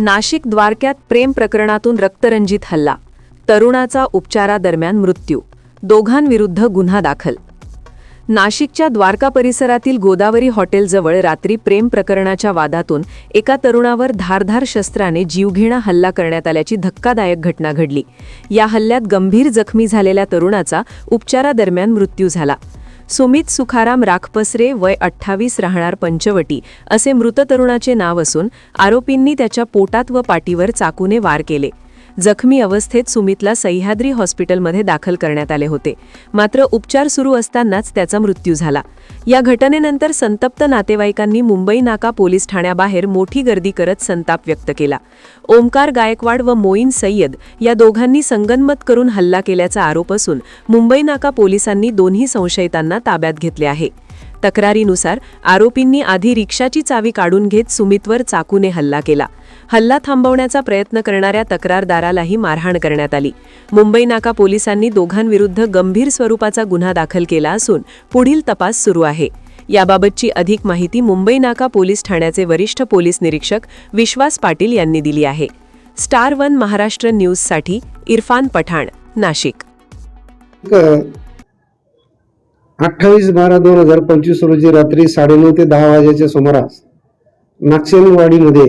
नाशिक द्वारक्यात प्रेम प्रकरणातून रक्तरंजित हल्ला. तरुणाचा उपचारादरम्यान मृत्यू. दोघांविरुद्ध गुन्हा दाखल. नाशिकच्या द्वारका परिसरातील गोदावरी हॉटेलजवळ रात्री प्रेम प्रकरणाच्या वादातून एका तरुणावर धारधार शस्त्राने जीवघेणा हल्ला करण्यात आल्याची धक्कादायक घटना घडली. या हल्ल्यात गंभीर जखमी झालेल्या तरुणाचा उपचारादरम्यान मृत्यू झाला. सुमित सुखाराम राखपसरे वय अठ्ठावीस राहणार पंचवटी असे मृत तरुणाचे नाव असून आरोपींनी त्याच्या पोटात व पाठीवर चाकूने वार केले. जखमी अवस्थेत सुमितला सह्याद्री हॉस्पिटलमध्ये दाखल करण्यात आले होते. मात्र उपचार सुरू असतानाच त्याचा मृत्यू झाला. या घटनेनंतर संतप्त नातेवाईकांनी मुंबई नाका पोलीस ठाण्याबाहेर मोठी गर्दी करत संताप व्यक्त केला. ओमकार गायकवाड व मोईन सय्यद या दोघांनी संगनमत करून हल्ला केल्याचा आरोप असून मुंबई नाका पोलिसांनी दोन्ही संशयितांना ताब्यात घेतले आहे. तक्रारीनुसार आरोपींनी आधी रिक्षाची चावी काढून घेत सुमितवर चाकूने हल्ला केला. हल्ला थांबवण्याचा प्रयत्न करणाऱ्या तक्रारदारालाही मारहाण करण्यात आली. मुंबई नाका पोलिसांनी दोघांविरुद्ध गंभीर स्वरूपाचा गुन्हा दाखल केला असून पुढील तपास सुरू आहे. याबाबतची अधिक माहिती मुंबई नाका पोलीस ठाण्याचे वरिष्ठ पोलीस निरीक्षक विश्वास पाटील यांनी दिली आहे. स्टार वन महाराष्ट्र न्यूजसाठी इरफान पठाण नाशिक. अठ्ठावीस बारा दोन हजार पंचवीस रोजी रात्री साडेनऊ ते दहा वाजेच्या सुमारास नागसेनवाडीमध्ये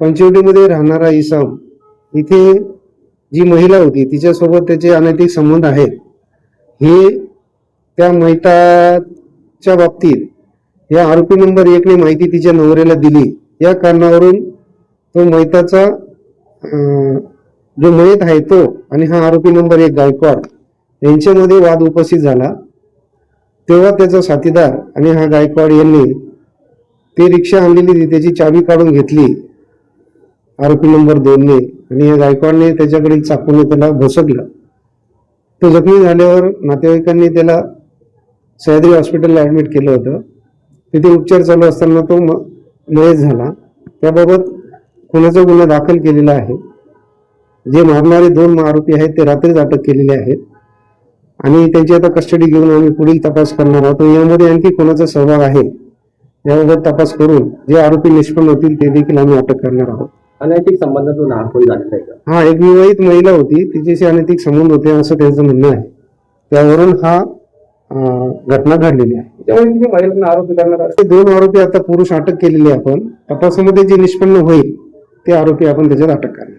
पंचवटीमध्ये राहणारा इसाम इथे जी महिला होती तिच्यासोबत त्याचे अनैतिक संबंध आहेत. हे त्या मैताच्या बाबतीत या आरोपी नंबर एकने माहिती तिच्या नवऱ्याला दिली. या कारणावरून तो मैताचा जो मयत आहे तो आणि हा आरोपी नंबर एक गायकवाड यांच्यामध्ये वाद उपस्थित झाला. तेव्हा त्याचा साथीदार आणि हा गायकवाड यांनी ती रिक्षा आणलेली ती त्याची चावी काढून घेतली. आरोपी नंबर दोनने आणि या गायकवाडने त्याच्याकडील चाकूने त्याला भोसकलं तो जखमी झाल्यावर नातेवाईकांनी त्याला सह्याद्री हॉस्पिटलला ॲडमिट केलं होतं. तिथे उपचार चालू असताना तो म- मयत झाला. त्याबाबत खुनाचा गुन्हा दाखल केलेला आहे. जे मारणारे दोन आरोपी आहेत ते रात्रीच अटक केलेले आहेत. आणि त्यांची आता कस्टडी घेऊन आम्ही पुढील तपास करणार आहोत. यामध्ये आणखी कोणाचा सहभाग आहे याबाबत तपास करून जे आरोपी निष्पन्न होतील ते देखील आम्ही अटक करणार आहोत. अनैतिक संबंधातून हा खून झालेला आहे का? हा एक विवाहित महिला होती तिच्याशी अनैतिक संबंध होते असं त्यांचं म्हणणं आहे. त्यावरून हा अं, घटना घडलेली आहे. त्यामुळे तुम्ही महिलांना आरोपी करणार आहात. ते दोन आरोपी आता पुरुष अटक केलेले आपण. तपासामध्ये जे निष्पन्न होईल ते आरोपी आपण त्याच्यात अटक करणार